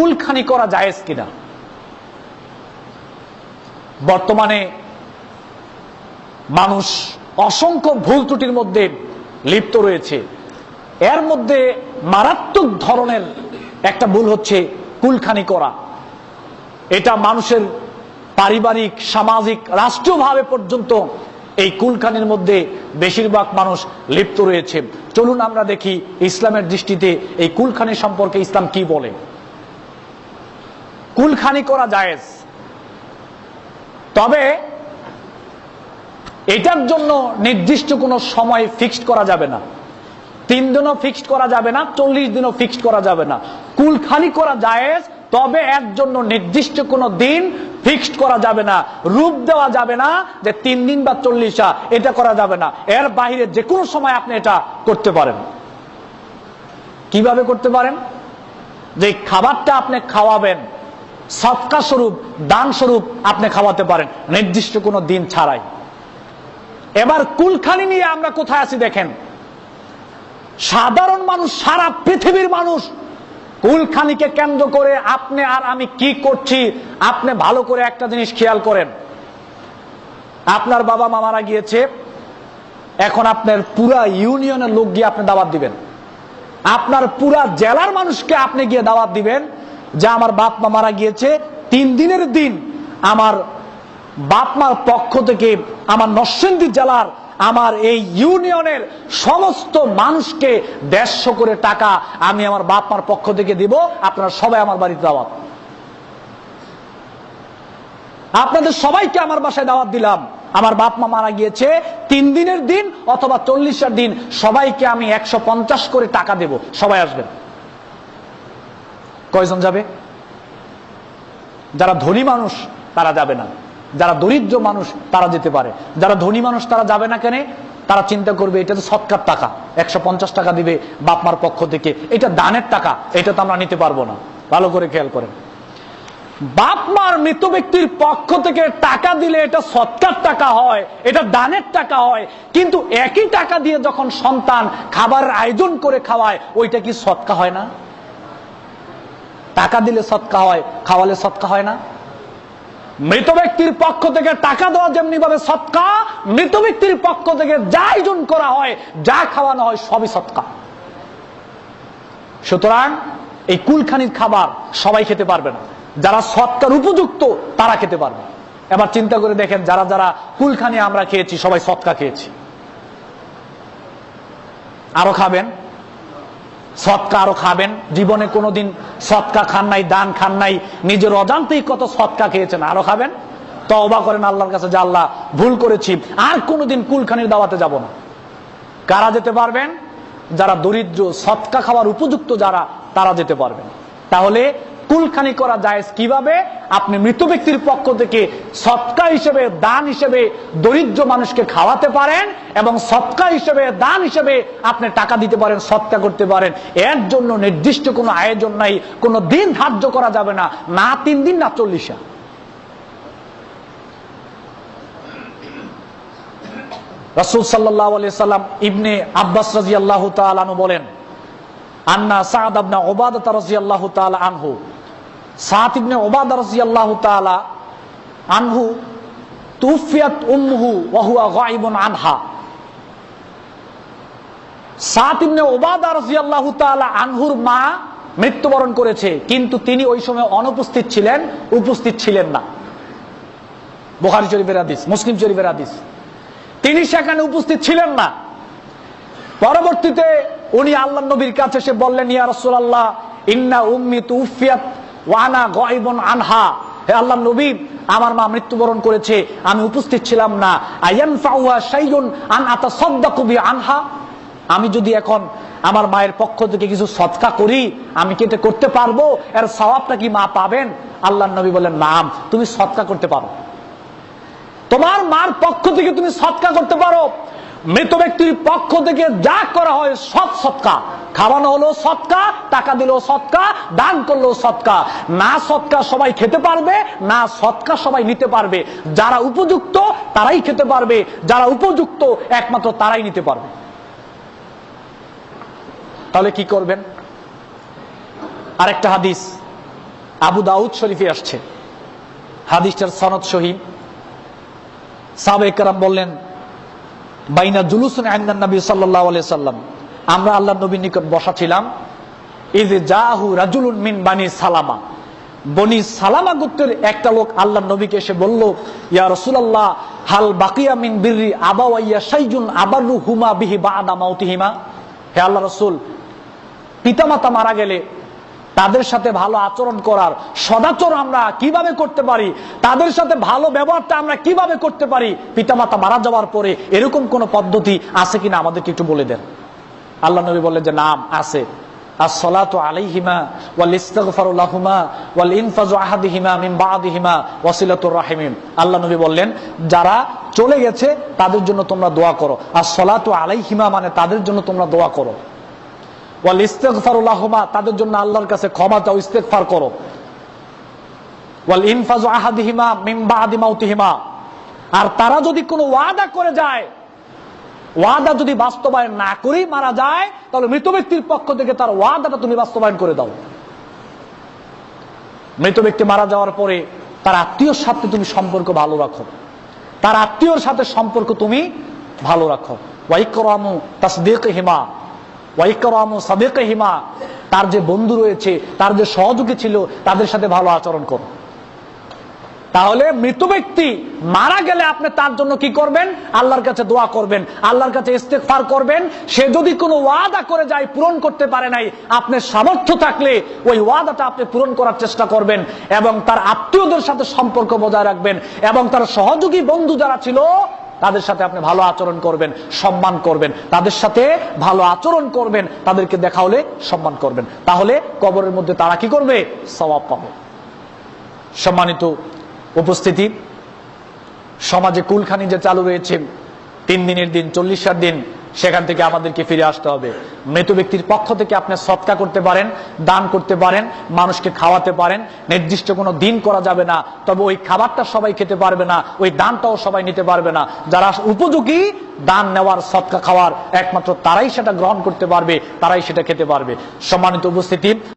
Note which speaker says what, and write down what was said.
Speaker 1: কুলখানি করা জায়েজ কিনা? বর্তমানে মানুষ অসংখ্য ভুল ত্রুটির মধ্যে লিপ্ত রয়েছে। এর মধ্যে মারাত্মক ধরনের একটা ভুল হচ্ছে কুলখানি করা। এটা মানুষের পারিবারিক, সামাজিক, রাষ্ট্রীয়ভাবে পর্যন্ত এই কুলখানির মধ্যে বেশিরভাগ মানুষ লিপ্ত রয়েছে। চলুন আমরা দেখি ইসলামের দৃষ্টিতে এই কুলখানি সম্পর্কে ইসলাম কি বলে। কুলখানি করা জায়েজ। তবে এটার জন্য নির্দিষ্ট কোনো সময় ফিক্সড করা যাবে না। তিন দিনও ফিক্সড করা যাবে না, চল্লিশ দিনও ফিক্সড করা যাবে না। কুলখানি করা জায়েজ, তবে এর জন্য নির্দিষ্ট কোনো দিন ফিক্সড করা যাবে না। রূপ দেওয়া যাবে না যে তিন দিন বা চল্লিশা, এটা করা যাবে না। এর বাইরে যে কোনো সময় আপনি এটা করতে পারেন। কীভাবে করতে পারেন? যে খাবারটা আপনি খাওয়াবেন সৎকা স্বরূপ, দান স্বরূপ আপনি খাওয়াতে পারেন। নির্দিষ্ট কোনো দিন ছাড়াই। এবার কুলখানি নিয়ে আমরা কোথায় আছি দেখেন। সাধারণ মানুষ, সারা পৃথিবীর মানুষ কুলখানিকে কেন্দ্র করে আপনি আর আমি কি করছি, আপনি ভালো করে একটা জিনিস খেয়াল করেন। আপনার বাবা মা মারা গিয়েছে, এখন আপনার পুরা ইউনিয়নের লোক গিয়ে আপনি দাওয়াত দিবেন। আপনার পুরা জেলার মানুষকে আপনি গিয়ে দাওয়াত দিবেন যে আমার বাপ মা মারা গিয়েছে, তিন দিনের দিন আমার বাপ মার পক্ষ থেকে আমার নরসিংদী জেলার আমার এই ইউনিয়নের সমস্ত মানুষকে দেড়শো করে টাকা আমি আমার বাপ মার পক্ষ থেকে দিব। আপনারা সবাই আমার বাড়িতে দাওয়াত। আপনাদের সবাইকে আমার বাসায় দাওয়াত দিলাম। আমার বাপ মা মারা গিয়েছে তিন দিনের দিন অথবা চল্লিশের দিন সবাইকে আমি একশো পঞ্চাশ করে টাকা দেব। সবাই আসবেন। কয়জন যাবে? যারা ধনী মানুষ, তারা যাবে না। যারা দরিদ্র মানুষ, তারা যেতে পারে। যারা ধনী মানুষ, তারা যাবে না কেন? তারা চিন্তা করবে, এটা তো সৎকার টাকা। একশো পঞ্চাশ টাকা দিবে বাপমার পক্ষ থেকে। এটা দানের টাকা, এটা তো আমরা নিতে পারব না। ভালো করে খেয়াল করেন। বাপ মার মৃত ব্যক্তির পক্ষ থেকে টাকা দিলে এটা সৎকার টাকা হয়, এটা দানের টাকা হয়। কিন্তু একই টাকা দিয়ে যখন সন্তান খাবারের আয়োজন করে খাওয়ায়, ওইটা কি সৎকা হয় না? টাকা দিলে সৎকা হয়, খাওয়ালে সৎকা হয় না? মৃত ব্যক্তির পক্ষ থেকে টাকা দেওয়া যেমনি ভাবে সৎকা, মৃত ব্যক্তির পক্ষ থেকে যা আয়োজন করা হয়, যা খাওয়ানো হয়, সবই সৎকা। সুতরাং এই কুলখানির খাবার সবাই খেতে পারবে না। যারা সৎকার উপযুক্ত, তারা খেতে পারবে। এবার চিন্তা করে দেখেন, যারা যারা কুলখানি আমরা খেয়েছি, সবাই সৎকা খেয়েছি। আরও খাবেন? সৎকা আরও খাবেন। জীবনে কোনোদিন সৎকা খান নাই, দান খান নাই। নিজের অজান্তেই কত সৎকা খেয়েছেন, আরও খাবেন? তো অবা করেন আল্লাহর কাছে, যে আল্লাহ, ভুল করেছি, আর কোনোদিন কুলখানির দাওয়াতে যাব না। কারা যেতে পারবেন? যারা দরিদ্র, সৎকা খাওয়ার উপযুক্ত যারা, তারা যেতে পারবেন। তাহলে কুলখানি করা যায় কীভাবে? আপনি মৃত ব্যক্তির পক্ষ থেকে সৎকা হিসেবে, দান হিসেবে দরিদ্র মানুষকে খাওয়াতে পারেন এবং সৎকা হিসেবে, দান হিসেবে আপনি টাকা দিতে পারেন, সৎকা করতে পারেন। এর জন্য নির্দিষ্ট কোনো আয়োজন নাই, কোনো দিন ধার্য করা যাবে না। না তিন দিন, না চল্লিশা রসুল সাল্লাহ সাল্লাম ইবনে আব্বাস রাজি আল্লাহ তালু বলেন, আন্না সাদ আবনা ওবাদা রাজি আল্লাহ তাল সাত ইবনে ওবাদা তালা আনহু, তুফিয়াত গাইবুন আনহা। সাত ইবনে ওবাদা তালা আনহুর মা মৃত্যুবরণ করেছে, কিন্তু তিনি ওই সময় অনুপস্থিত ছিলেন, উপস্থিত ছিলেন না। বোখারি শরীফের আদিস মুসলিম শরীফের আদিস তিনি সেখানে উপস্থিত ছিলেন না। পরবর্তীতে উনি আল্লাহ নবীর কাছে সে বললেন, ইয়া ইন্না উম্মি তুফিয়াত ওয়ানা আনহা। হে আল্লাহ আমার মা মৃত্যুবরণ করেছে, আমি উপস্থিত ছিলাম না। আনহা। আমি যদি এখন আমার মায়ের পক্ষ থেকে কিছু সৎকা করি, আমি কি এটা করতে পারব? এর সওয়াবটা কি মা পাবেন? আল্লাহ নবী বলেন নাম, তুমি সৎকা করতে পারো। তোমার মার পক্ষ থেকে তুমি সৎকা করতে পারো। মৃত ব্যক্তির পক্ষ থেকে যা করা হয় সৎ সৎকা। খাওয়ানো হলো সৎকা, টাকা দিল সৎকা, দান করল সৎকা। না সৎকা সবাই খেতে পারবে, না সৎকা সবাই নিতে পারবে। যারা উপযুক্ত, তারাই খেতে পারবে। যারা উপযুক্ত, একমাত্র তারাই নিতে পারবে। তাহলে কি করবেন? আরেকটা হাদিস। আবু দাউদ শরীফে আসছে। হাদিসটার সনদ শহীদ সাবেকরাম বললেন বাইনা জুলুসুন আইন্দান নবী সাল্লাল্লাহু আলাইহি সাল্লাম। আমরা আল্লাহ নবীর নিকট বসা ছিলাম। ইজ জাহু রাজুলুন মিন বানি সালামা। বনি সালামা গোত্রের একটা লোক আল্লাহ নবীকে এসে বলল, ইয়া রাসূলুল্লাহ, হাল বাকিয়া মিন বিররি আবাওয়াইয়া শাইজুন আবারু হুমা বিহি বাদা মাউতিহিমা? হে আল্লাহ রাসূল, পিতামাতা মারা গেলে তাদের সাথে ভালো আচরণ করার সদাচর আমরা কীভাবে করতে পারি? তাদের সাথে ভালো ব্যবহারটা আমরা কীভাবে করতে পারি? পিতামাতা মারা যাওয়ার পরে এরকম কোন পদ্ধতি আছে কিনা আমাদেরকে একটু বলে দেন। আল্লাহ নবী বললেন যে, নাম আছে। আসসালাতু আলাইহিমা ওয়াল ইস্তাগফারু ওয়াল ইনফাযু আহাদিহিমা মিন বাদিহিমা ওয়াসিলাতুর রাহিমিন। আল্লাহ নবী বললেন, যারা চলে গেছে তাদের জন্য তোমরা দোয়া করো। আর সলাতু আলাইহিমা মানে তাদের জন্য তোমরা দোয়া করো। তাদের জন্য আল্লাহর কাছে ক্ষমা চাও, ইস্তেগফার করো। আর তারা যদি কোনো ওয়াদা করে যায়, ওয়াদা যদি বাস্তবায়ন না করেই মারা যায়, তাহলে মৃত ব্যক্তির পক্ষ থেকে তার ওয়াদাটা তুমি বাস্তবায়ন করে দাও। মৃত ব্যক্তি মারা যাওয়ার পরে তার আত্মীয়র সাথে তুমি সম্পর্ক ভালো রাখো। তার আত্মীয়র সাথে সম্পর্ক তুমি ভালো রাখো। ওয়াইকরামু তাসদিক হিমা তার যে বন্ধু রয়েছে, তার যে সহযোগী ছিল, তাদের সাথে ভালো আচরণ করো। তাহলে মৃত ব্যক্তি মারা গেলে আপনি তার জন্য কি করবেন? আল্লাহর কাছে দোয়া করবেন, আল্লাহর কাছে ইস্তেকফার করবেন। সে যদি কোনো ওয়াদা করে যায়, পূরণ করতে পারে নাই আপনার সামর্থ্য থাকলে ওই ওয়াদাটা আপনি পূরণ করার চেষ্টা করবেন এবং তার আত্মীয়দের সাথে সম্পর্ক বজায় রাখবেন এবং তার সহযোগী বন্ধু যারা ছিল তাদের সাথে আপনি ভালো আচরণ করবেন, সম্মান করবেন। তাদের সাথে ভালো আচরণ করবেন, তাদেরকে দেখা হলে সম্মান করবেন। তাহলে কবরের মধ্যে তারা কি করবে? সবাব পাবে। সম্মানিত উপস্থিতি, সমাজে কুলখানি যে চালু রয়েছে তিন দিনের দিন, চল্লিশের দিন সেখান থেকে আমাদেরকে ফিরে আসতে হবে। মৃত ব্যক্তির পক্ষ থেকে আপনি সৎকা করতে পারেন, দান করতে পারেন, মানুষকে খাওয়াতে পারেন, নির্দিষ্ট কোনো দিন করা যাবে না, তবে ওই খাবারটা সবাই খেতে পারবে না, ওই দানটাও সবাই নিতে পারবে না। যারা উপযোগী, দান নেওয়ার, সৎকা খাওয়ার একমাত্র তারাই সেটা গ্রহণ করতে পারবে, তারাই সেটা খেতে পারবে। সম্মানিত উপস্থিতি